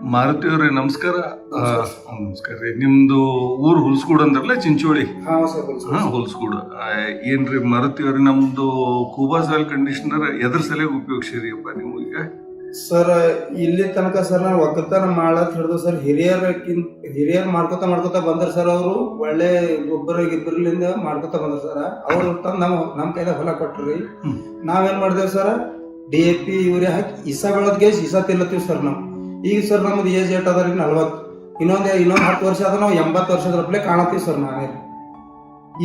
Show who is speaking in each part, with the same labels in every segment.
Speaker 1: ಮಾರುತಿ ಅವರೇ ನಮಸ್ಕಾರ. ಆ, ನಮಸ್ಕಾರ ರೀ. ನಿಮ್ದು ಊರು ಹುಲ್ಸ್ಗೂಡ್ ಅಂದ್ರಲ್ಲ ಚಿಂಚೋಳಿ?
Speaker 2: ಹಾ ಸರ್
Speaker 1: ಹಾ ಹುಲ್ಸ್ಗೂಡ್. ಆ, ಏನ್ರಿ ಮಾರುತಿ ಅವ್ರಿ ನಮ್ದು ಕೂಬಾ ಸಾಯಿಲ್ ಕಂಡೀಷನರ್ ಎದ್ರ ಸಲ ಉಪಯೋಗಿಸಿರಿ ಅಪ್ಪ ನೀವು ಈಗ?
Speaker 2: ಸರ್ ಇಲ್ಲಿ ತನಕ ಸರ್ ನಾವು ಒಕ್ಕಲ್ತನ ಮಾಡತ್ ಹಿಡಿದು ಸರ್ ಹಿರಿಯರಕ್ಕಿಂತ ಹಿರಿಯರ್ ಮಾಡ್ಕೊತ ಮಾಡ್ಕೋತ ಬಂದ್ರ ಸರ್ ಅವರು. ಒಳ್ಳೆ ಗೊಬ್ಬರ ಗಿಬ್ಬರಲಿಂದ ಮಾಡ್ಕೋತ ಬಂದ್ರ ಸರ್. ಅವ್ರು ತಂದು ನಮ್ಮ ನಮ್ಮ ಕೈದಾಗ ಹೊಲ ಕೊಟ್ರಿ.
Speaker 1: ಹ್ಮ್.
Speaker 2: ನಾವೇನ್ ಮಾಡಿದೇವ್ sir D A P urea ಹಾಕಿ ಇಸ ಗೇಸ್ ಇಸ ತಿಲ್ಲತ್ತೀವಿ ಸರ್ ನಾವು. ಈಗ ಸರ್ ನಮ್ದು ಏಜ್ ಏಟ್ ಅದ ನಲ್ವತ್ತು. ಇನ್ನೊಂದು ಇನ್ನೊಂದು ಹತ್ತು ವರ್ಷ ಆದ್ರೆ ನಾವು ಎಂಬತ್ತು ವರ್ಷದಪ್ಲೆ ಕಾಣತ್ತೀವಿ ಸರ್ ನಾವೇ.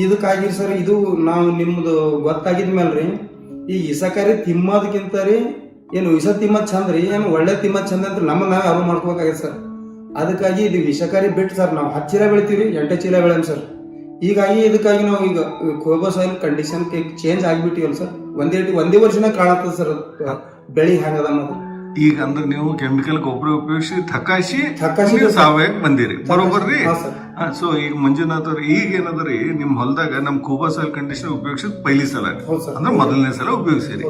Speaker 2: ಇದಕ್ಕಾಗಿ ಸರ್ ಇದು ನಾವು ನಿಮ್ದು ಗೊತ್ತಾಗಿದ್ಮೇಲೆ ರೀ, ಈ ಇಸಕರಿ ತಿಮ್ಮೋದಕ್ಕಿಂತ ರೀ, ಏನು ವಿಷ ತಿಮ್ಮದ್ ಚಂದ ರೀ, ಏನು ಒಳ್ಳೆ ತಿಮ್ಮದ್ ಚಂದ ಅಂತ ನಮ್ಮ ನಾವೇ ಅರ್ವ್ ಸರ್. ಅದಕ್ಕಾಗಿ ಇದು ವಿಷಕಾರಿ ಬಿಟ್ಟು ಸರ್ ನಾವು ಹತ್ತು ಚೀಲ ಬೆಳಿತೀವಿ ಎಂಟು ಚೀಲ ಬೆಳೆ ಸರ್. ಹೀಗಾಗಿ ಇದಕ್ಕಾಗಿ ನಾವು ಈಗ ಕೋಬೋ ಸಾಯಿಲ್ ಕಂಡೀಷನ್ ಚೇಂಜ್ ಆಗಿಬಿಟ್ಟಿವಲ್ಲ ಸರ್. ಒಂದೇ ಒಂದೇ ವರ್ಷನೇ ಕಾಣತ್ತದ ಸರ್ ಬೆಳೆ ಬೆಳಿ ಹ್ಯಾಂಗದ ಅನ್ನೋದು.
Speaker 1: ಈಗ ಅಂದ್ರೆ ನೀವು ಕೆಮಿಕಲ್ ಗೊಬ್ಬರ ಉಪಯೋಗಿಸಿ ಥಕಾಸಿ
Speaker 2: ಥಕಾಸಿ
Speaker 1: ಸಾವಯವ ಬಂದಿರಿ. ಬರೋಬರ್ರಿ
Speaker 2: ರೀ?
Speaker 1: ಸೊ ಈಗ ಮಂಜುನಾಥ್ ಅವ್ರಿ ಈಗ ಏನದ್ರಿ ನಿಮ್ ಹೊಲದಾಗ ನಮ್ ಕೂಬಾ ಸಾಯಿಲ್ ಕಂಡೀಷನ್ ಉಪಯೋಗಿಸಿದ ಪೈಲಿ ಸಲ ಅಂದ್ರೆ ಮೊದಲನೇ ಸಲ ಉಪಯೋಗಿಸಿರಿ.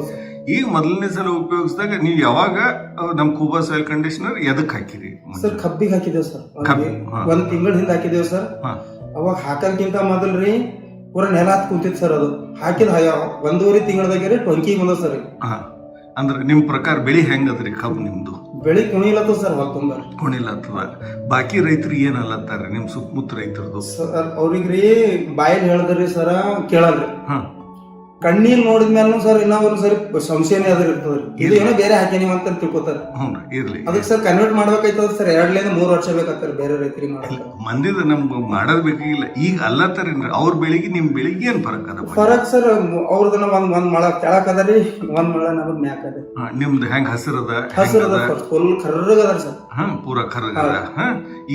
Speaker 1: ಈಗ ಮೊದಲನೇ ಸಲ ಉಪಯೋಗಿಸಿದಾಗ ನೀವು ಯಾವಾಗ ನಮ್ಮ ನಮ್ ಕೂಬಾ ಸಾಯಿಲ್ ಕಂಡೀಷನರ್ ಎದಕ್ ಹಾಕಿರಿ
Speaker 2: ಸರ್ ಕಬ್ಬಿಗೆ ಹಾಕಿದೇವ್ ಸರ್.
Speaker 1: ಕಬ್ಬಿ.
Speaker 2: ಒಂದ್ ತಿಂಗಳ ಹಿಂದೆ ಹಾಕಿದೇವ್ ಸರ್. ಅವಾಗ ಹಾಕಕ್ಕಿಂತ ಮೊದಲ್ರಿ ಪೂರ ನೆಲ ಹತ್ ಕುಂತಿತ್ತು ಸರ್ ಅದು. ಹಾಕಿದ ಒಂದೂವರೆ ತಿಂಗಳದಾಗ ರೀ ಟೊಂಕಿ ಬಂದ ಸರ್.
Speaker 1: ಹಾ. ಅಂದ್ರೆ ನಿಮ್ಮ ಪ್ರಕಾರ ಬೆಳಿ ಹೆಂಗದ್ರಿ ಕಬ್ಬು ನಿಮ್ದು?
Speaker 2: ಬೆಳೆ ಕುಣಿಲತ್ತ ಸರ್ ಹೊಲ ತುಂಬ.
Speaker 1: ಕುಣಿಲತ್ತದ. ಬಾಕಿ ರೈತರು ಏನು ಅಲ್ಲತ್ತಾರ ನಿಮ್ಮ ಸುತ್ತಮುತ್ತ ರೈತರದು?
Speaker 2: ಸರ್ ಅವ್ರಿಗ್ರಿ ಬಾಯಲ್ಲಿ ಹೇಳಿದ್ರಿ ಸರ ಕೇಳಲ್ರಿ.
Speaker 1: ಹಾ.
Speaker 2: ಕಣ್ಣಿಗೆ ನೋಡಿದ್ಮೇಲೂ ಸರ್ ಇನ್ನೂ ಒಂದು ಸರಿ ಸಂಶಯನೇ ಅದ್ರ ಇರ್ತದ್ರಿ ಇದು ಏನೋ ಬೇರೆ ಹಾಕ್ಯಾನಿ ಅಂತ ತಿಳ್ಕೊತಾರ.
Speaker 1: ಹ್ಞೂ ಇರ್ಲಿ.
Speaker 2: ಅದಕ್ಕೆ ಸರ್ ಕನ್ವರ್ಟ್ ಮಾಡ್ಬೇಕಾಯ್ತದ ಸರ್ ಎರಡ್ಲಿಂದ ಮೂರ್ ವರ್ಷ ಬೇಕಾಗ್ತಾರೆ ಬೇರೆ ರೈತರಿಗೆ
Speaker 1: ಇಲ್ಲ,
Speaker 2: ಮಾಡಕ್ಕೆ.
Speaker 1: ಮಂದಿದ ನಮ್ಗೆ ಮಾಡೋದ್ ಬೇಕಾಗಿಲ್ಲ. ಈಗ ಅಲ್ಲತ್ತಾರೇನ್ರಿ ಅವ್ರ ಬೆಳಿಗ್ಗೆ ನಿಮ್ ಬೆಳಿಗ್ಗೆ ಏನ್ ಫರಕ್ ಅದ
Speaker 2: ಫರಕ್ ಸರ್ ಅವ್ರದನ್ನ ಒಂದ್ ಒಂದ್ ಮಳ ಕೆಳಕ್ ಅದರಿ ಒಂದ್ ಮಳ ನಮಗ್ ಮ್ಯಾಕ್ ಅದ
Speaker 1: ಹಾ, ನಿಮ್ದು ಹೆಂಗ್ ಹಸಿರದ
Speaker 2: ಹಸಿರದ ಅದ ಫುಲ್ ಕರ್ರಗದ ಅದ ಸರ್.
Speaker 1: ಹಾ ಪೂರ ಕರ್ರಗದ ಹಾ.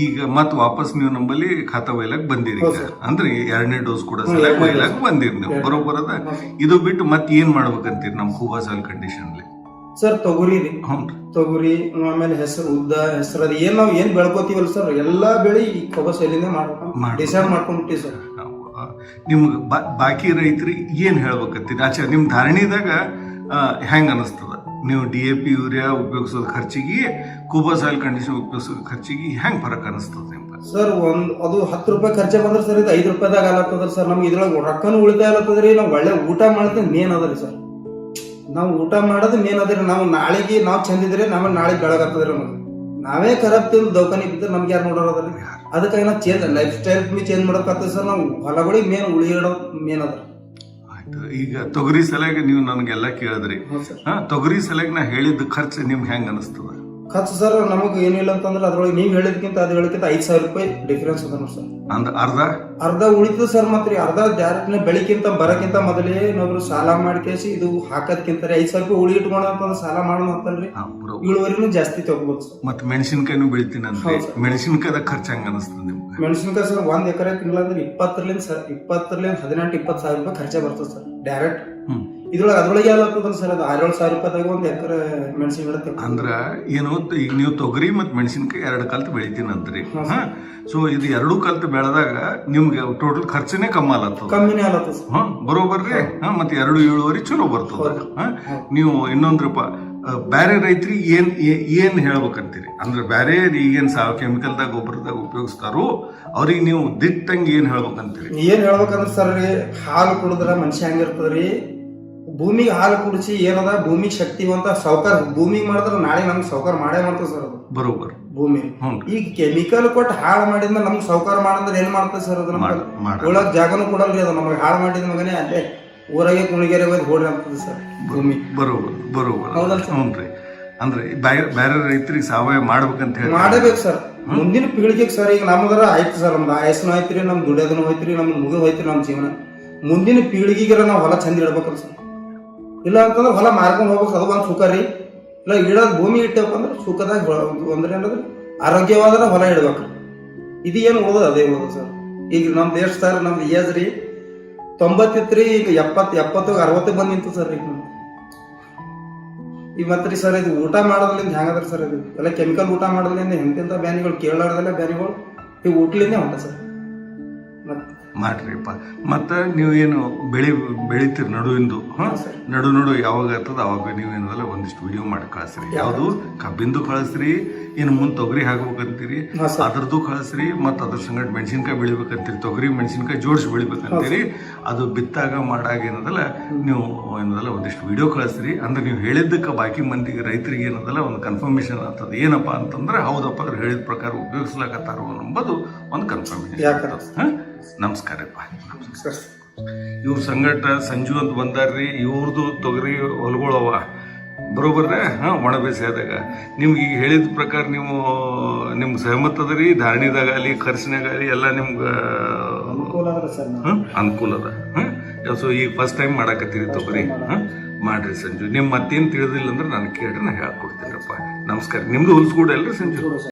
Speaker 1: ಈಗ ಮತ್ ವಾಪಸ್ ನೀವು ನಂಬಲ್ಲಿ ಖಾತಾ ಒಯ್ಲಕ್ ಬಂದಿರಿ ಈಗ. ಅಂದ್ರೆ ಎರಡನೇ ಡೋಸ್ ಕೂಡ
Speaker 2: ಸಲಕ್
Speaker 1: ಒಯ್ಲಕ್. ಬಂದಿರಿ ನೀವು.
Speaker 2: ಎರಡ್-
Speaker 1: ಇದು ಬಿಟ್ಟು ಮತ್ ಏನ್ ಮಾಡ್ಬೇಕಂತೀರಿ ನಮ್ ಹೂವಾ ಸಾಲ್ ಕಂಡೀಷನ್
Speaker 2: ಸರ್ ತೊಗರಿ ರೀ.
Speaker 1: ಹ್ಞೂ
Speaker 2: ತೊಗರಿ ಆಮೇಲೆ ಹೆಸರು ಉದ್ದ ಹೆಸರು ಅದು ಏನ್ ನಾವು ಏನ್ ಬೆಳ್ಕೋತೀವಲ್ಲ ಸರ್ ಎಲ್ಲಾ ಬೆಳಿ ಈ ಕೊಬ್ಬ ಶೈಲಿಂದ ಮಾಡ್ಬೇಕು.
Speaker 1: ಮಾಡ್ಬೇಕು.
Speaker 2: ಡಿಸೈಡ್ ಮಾಡ್ಕೊಂಡ್ಬಿಟ್ಟಿ ಸರ್.
Speaker 1: ನಿಮ್ಗೆ ಬಾಕಿ ರೈತರಿಗೆ ಏನ್ ಹೇಳ್ಬೇಕಂತೀರಿ? ಆಚೆ ನಿಮ್ ಧಾರಣಿದಾಗ ಹೆಂಗೆ ಹೆಂಗ್ ಅನಿಸ್ತದ? ನೀವು ಡಿ ಎ ಪಿ ಯೂರಿಯಾ ಉಪಯೋಗಿಸೋದು ಖರ್ಚಿಗೆ ಕೂಬಾ ಸಾಯಿಲ್ ಕಂಡೀಷನ್ ಉಪಯೋಗಿಸೋದು ಖರ್ಚಿಗೆ ಹೆಂಗೆ ಫರಕ್ ಅನಿಸ್ತದೆ ನಿಮ್ಗೆ
Speaker 2: ಸರ್ ಒಂದ್ ಅದು ಹತ್ತು ರೂಪಾಯಿ ಖರ್ಚೆ ಬಂದ್ರೆ ಸರ್ ಇದು ಐದು ರೂಪಾಯಿದಾಗ ಆಗತ್ತದ ಸರ್. ನಮ್ಗೆ ಇದ್ರೊಳಗೆ ರೊಕ್ಕನು ಉಳಿತಾಯ ಆಗತ್ತದ್ರಿ ನಾವು ಒಳ್ಳೆ ಊಟ ಮಾಡ್ತೀನಿ ಮೇನ್ ಅದರಿ ಸರ್. ನಾವು ಊಟ ಮಾಡೋದು ಮೇನ್ ಅದರಿ ನಾವು ನಾಳೆಗೆ ನಾವು ಚಂದಿದ್ರೆ ನಮಗೆ ನಾಳೆ ಬೆಳಗತ್ತದ್ರಿ ನಮಗೆ. ನಾವೇ ಖರಾಬ್ ತಿಂದು ದವಾಖಾನೆ ಬಿದ್ದರೆ ನಮ್ಗೆ ಯಾರು ನೋಡೋದ್ರಿ ಅದಕ್ಕಾಗಿ ನಾವು ಚೇಂಜ್ ಲೈಫ್ ಸ್ಟೈಲ್ ಬಿ ಚೇಂಜ್ ಮಾಡೋಕ್ಕಾಗ್ತದೆ ಸರ್. ನಾವು ಹೊಲಗಳಿಗೆ ಮೇನ್ ಉಳಿಯೋದು ಮೇನ್ ಅದ
Speaker 1: ಈಗ ತೊಗರಿ ಸಲಗ ನೀವು ನನಗೆಲ್ಲ ಕೇಳಿದ್ರಿ. ತೊಗರಿ ಸಲಗ ನಾ ಹೇಳಿದ ಖರ್ಚು ನಿಮ್ಗೆ ಹೆಂಗ್ ಅನಿಸ್ತದ?
Speaker 2: ಖರ್ಚು ಸರ್ ನಮಗೆ ಏನಿಲ್ಲ ಅಂತಂದ್ರೆ ಅದ್ರೊಳಗೆ ನೀವು ಹೇಳಿದ್ಕಿಂತ ಅದು ಹೇಳಿದ್ಕಿಂತ ಐದು ಸಾವಿರ ರೂಪಾಯಿ ಡಿಫ್ರೆನ್ಸ್ ಅದ ನೋಡಿ ಸರ್.
Speaker 1: ಅರ್ಧ?
Speaker 2: ಅರ್ಧ ಉಳಿತದ ಸರ್ ಮತ್ತೆ ಅರ್ಧ ಡೈರೆಕ್ಟ್ ಬೆಳಿಕ್ಕಿಂತ ಬರಕ್ಕಿಂತ ಮೊದಲೇ ಇನ್ನೊಬ್ರು ಸಾಲ ಮಾಡ್ಕೇಸಿ ಇದು ಹಾಕೋದ್ಕಿಂತ ಐದು ಸಾವಿರ ರೂಪಾಯಿ ಉಳಿ ಇಟ್ಕೊಂಡ ಅಂತಂದ್ರೆ ಸಾಲ ಮಾಡೋಣ ಅಂತಲ್ರಿ. ಇಳುವರಿನೂ ಜಾಸ್ತಿ ತಗೋಬೋದು ಸರ್.
Speaker 1: ಮತ್ತೆ ಮೆಣಸಿನ್ಕಾಯಿನೂ ಬೆಳಿತೀನಿ ಅಂದ್ರೆ.
Speaker 2: ಮೆಣಸಿನಕಾಯಿ
Speaker 1: ಮೆಣಸಿನ್ಕಾಯ್ದ ಖರ್ಚು ಹಂಗ ಅನಿಸ್ತದೆ ನಿಮ್ಗೆ?
Speaker 2: ಮೆಣಸಿನಕಾಯಿ ಸರ್ ಒಂದ್ ಎಕರೆ ತಿಂಗಳ ಅಂದ್ರೆ ಇಪ್ಪತ್ತರಲಿಂದ ಸರ್ ಇಪ್ಪತ್ತರಲಿಂದ ಹದಿನೆಂಟು ಇಪ್ಪತ್ತು ಸಾವಿರ ರೂಪಾಯಿ ಖರ್ಚೆ ಬರ್ತದೆ ಸರ್ ಡೈರೆಕ್ಟ್ ಇದ್ರೊಳಗೆ ಅದ್ರೊಳಗೆ ಯಾವ್ದು ಸರ್ ಅದು ಆರೇಳು ಸಾವಿರ ರೂಪಾಯಿದಾಗ ಒಂದು ಎಕರೆ ಮೆಣಸಿನ
Speaker 1: ಅಂದ್ರ ಏನು ತ- ಈಗ ನೀವು ತೊಗರಿ ಮತ್ತು ಮೆಣಸಿನ್ಕಾಯಿ ಎರಡು ಕಲ್ತು ಬೆಳಿತೀನಿ ಅಂತ್ರಿ
Speaker 2: ಹಾ,
Speaker 1: ಸೊ ಇದು ಎರಡು ಕಲ್ತು ಬೆಳೆದಾಗ ನಿಮ್ಗೆ ಟೋಟಲ್ ಖರ್ಚನೇ ಕಮ್ಮಿ ಆಲತ್ತದ.
Speaker 2: ಕಮ್ಮಿನೇ ಆಗತ್ತ ಸರ್.
Speaker 1: ಹಾ ಬರೋಬರ್ರಿ? ಹಾ. ಮತ್ತೆ ಎರಡು ಇಳುವರಿ ಚಲೋ ಬರ್ತದ. ಹಾ ನೀವು ಇನ್ನೊಂದ್ರಪ್ಪ ಬ್ಯಾರೆ ರೈತರಿಗೆ ಏನ್ ಏನ್ ಹೇಳ್ಬೇಕಂತೀರಿ? ಅಂದ್ರೆ ಬ್ಯಾರೆ ಈಗೇನ್ ಸಾವ ಕೆಮಿಕಲ್ದಾಗ ಗೊಬ್ಬರದಾಗ ಉಪಯೋಗಿಸ್ತಾರೋ ಅವ್ರಿಗೆ ನೀವು ದಿಟ್ಟಂಗೆ ಏನ್ ಹೇಳ್ಬೇಕಂತೀರಿ?
Speaker 2: ಏನ್ ಹೇಳ್ಬೇಕಂದ್ರೆ ಸರ್ ರೀ ಹಾಲು ಕುಡಿದ್ರ ಮನುಷ್ಯ ಹೆಂಗಿರ್ತದ್ರಿ? ಭೂಮಿಗೆ ಹಾಲು ಕುಡಿಸಿ ಏನದ? ಭೂಮಿಗೆ ಶಕ್ತಿವಂತ ಸೌಕರ್ ಭೂಮಿಗೆ ಮಾಡಿದ್ರೆ ನಾಳೆ ನಮ್ಗೆ ಸೌಕರ್ ಮಾಡೇ ಮಾಡ್ತದೆ ಸರ್ ಅದು.
Speaker 1: ಬರೋಬರ್
Speaker 2: ಭೂಮಿ. ಈಗ ಕೆಮಿಕಲ್ ಕೊಟ್ಟು ಹಾಳು ಮಾಡಿದ್ರೆ ನಮ್ಗೆ ಸೌಕರ್ ಮಾಡಂದ್ರೆ ಏನ್ ಮಾಡ್ತದೆ ಸರ್ ಅದು ನಮ್ಗೆ?
Speaker 1: ಜಾಗನು
Speaker 2: ಉಳಕ್ ಜಾಗನೂ ಕೊಡಲ್ರಿ ಅದು. ನಮಗೆ ಹಾಳು ಮಾಡಿದ ಮಗನೇ ಅಲ್ಲೇ ಊರಾಗೆ ಕುಣಿಗೆರೆ ಹೋಗಿ ಹೋಡ್ರಿ ಹಾಕ್ತದೆ ಸರ್ ಭೂಮಿ.
Speaker 1: ಬರೋಬರ್ ಬರೋಬರ್
Speaker 2: ಹೌದಲ್ಲ ಸರ್?
Speaker 1: ಹ್ಞೂ ರೀ. ಅಂದ್ರೆ ಬೇರೆ ಬೇರೆ ರೈತರಿಗೆ ಸಾವಯವ ಮಾಡ್ಬೇಕಂತ ಹೇಳಿ
Speaker 2: ಮಾಡಬೇಕು ಸರ್. ಮುಂದಿನ ಪೀಳಿಗೆಗೆ ಸರ್ ಈಗ ನಮ್ಮದರ ಆಯ್ತು ಸರ್ ನಮ್ದು. ಆಯಸ್ಸನು ಆಯ್ತ್ರಿ ನಮ್ ದುಡಿಯೋದನು ಹೋಯ್ತ್ರಿ ನಮ್ಮ ಮುಗಿದು ಹೋಯ್ತು ನಮ್ಮ ಜೀವನ. ಮುಂದಿನ ಪೀಳಿಗೆಗೆ ನಾವು ಹೊಲ ಚಂದ ಇಡ್ಬೇಕಲ್ಲ ಸರ್. ಇಲ್ಲ ಅಂತಂದ್ರೆ ಹೊಲ ಮಾರ್ಕೊಂಡು ಹೋಗ್ಬೇಕು, ಅದು ಒಂದು ಸುಖ ರೀ. ಇಲ್ಲ, ಇಡೋದು ಭೂಮಿ ಇಟ್ಟೇವಪ್ಪ ಅಂದ್ರೆ ಸುಖದಾಗ ಅಂದ್ರೆ ಏನಂದ್ರೆ ಆರೋಗ್ಯವಾದ್ರೆ ಹೊಲ ಇಡ್ಬೇಕು. ಇದು ಏನು ಓದೋದು? ಅದೇ ಓದೋದು ಸರ್. ಈಗ ನಮ್ಮ ದೇಶ ಸರ್ ನಮ್ದು ಏಜ್ ರೀ, ತೊಂಬತ್ತಿತ್ರಿ, ಈಗ ಎಪ್ಪತ್ತು ಎಪ್ಪತ್ತು ಅರವತ್ತು ಬಂದು ನಿಂತು ಸರ್ ಈಗ. ಈಗ ಮತ್ತೆ ರೀ ಸರ್, ಇದು ಊಟ ಮಾಡೋದ್ರಿಂದ ಹೆಂಗದ್ರಿ ಸರ್ ಇದು? ಎಲ್ಲ ಕೆಮಿಕಲ್ ಊಟ ಮಾಡೋದ್ರಿಂದ ಎಂತೆಂಥ ಬ್ಯಾನಿಗಳು ಕೇಳಾರ್ದಲ್ಲ ಬ್ಯಾನಿಗಳು ಈಗ ಊಟ್ಲಿಂದೇ ಹೊಂಟ ಸರ್.
Speaker 1: ಮಾಡ್ರಿಪ್ಪ ಮತ್ತು ನೀವು ಏನು ಬೆಳಿ ಬೆಳಿತೀರಿ ನಡುವಿಂದು ಹಾ? ನಡು ನಡು ಯಾವಾಗ ಆಗ್ತದೆ ಅವಾಗ ನೀವು ಏನದಲ್ಲ ಒಂದಿಷ್ಟು ವಿಡಿಯೋ ಮಾಡಿ ಕಳಿಸ್ರಿ. ಯಾವುದು? ಕಬ್ಬಿಂದು ಕಳಿಸ್ರಿ ಇನ್ನು ಮುಂದೆ ತೊಗರಿ ಹಾಕ್ಬೇಕಂತೀರಿ ಅದ್ರದ್ದು ಕಳಿಸ್ರಿ ಮತ್ತು ಅದ್ರ ಸಂಗಡ ಮೆಣಸಿನ್ಕಾಯಿ ಬೆಳಿಬೇಕಂತೀರಿ ತೊಗರಿ ಮೆಣಸಿನ್ಕಾಯಿ ಜೋಡಿಸಿ ಬೆಳಿಬೇಕಂತೀರಿ ಅದು ಬಿತ್ತಾಗ ಮಾಡಾಗ ಏನದಲ್ಲ ನೀವು ಏನದಲ್ಲ ಒಂದಿಷ್ಟು ವಿಡಿಯೋ ಕಳಿಸ್ರಿ. ಅಂದ್ರೆ ನೀವು ಹೇಳಿದ್ದಕ್ಕೆ ಬಾಕಿ ಮಂದಿಗೆ ರೈತರಿಗೆ ಏನದಲ್ಲ ಒಂದು ಕನ್ಫರ್ಮೇಷನ್ ಆಗ್ತದೆ. ಏನಪ್ಪ ಅಂತಂದ್ರೆ ಹೌದಪ್ಪ ಅವ್ರು ಹೇಳಿದ ಪ್ರಕಾರ ಉಪಯೋಗಿಸ್ಲಾಕತ್ತಾರೋ ಅನ್ನೋದು ಒಂದು
Speaker 2: ಕನ್ಫರ್ಮೇಷನ್
Speaker 1: ಹಾಂ? ನಮಸ್ಕಾರಪ್ಪ ನಮಸ್ಕಾರ. ಇವ್ರ ಸಂಗಟ ಸಂಜು ಅಂತ ಬಂದಾರ್ರಿ ಇವ್ರದ್ದು ತೊಗರಿ ಹೊಲ್ಗಳವ ಬರೋಬರ್ರೆ ಹಾಂ ಒಣ ಬೇಸಾಯದಾಗ. ನಿಮ್ಗೆ ಈಗ ಹೇಳಿದ ಪ್ರಕಾರ ನೀವು ನಿಮ್ಗೆ ಸಹಮತ ಅದರಿ ಧಾರಣಿದಾಗ ಅಲ್ಲಿ ಖರ್ಚಿನಾಗ ಅಲ್ಲಿ ಎಲ್ಲ ನಿಮ್ಗೆ
Speaker 2: ಅದ
Speaker 1: ಹಾಂ ಅನುಕೂಲ ಅದ. ಹಾಂ ಸೊ ಈಗ ಫಸ್ಟ್ ಟೈಮ್ ಮಾಡಾಕತ್ತೀರಿ ತೊಗರಿ. ಹಾಂ ಮಾಡ್ರಿ ಸಂಜು. ನಿಮ್ಮ ಮತ್ತೇನು ತಿಳಿದಿಲ್ಲ ಅಂದ್ರೆ ನಾನು ಕೇಳ್ರಿ ನಾನು ಹೇಳ್ಕೊಡ್ತೀನಪ್ಪ ನಮಸ್ಕಾರ. ನಿಮ್ದು ಹುಲ್ಸ್ಗೂಡ ಅಲ್ರಿ ಸಂಜು?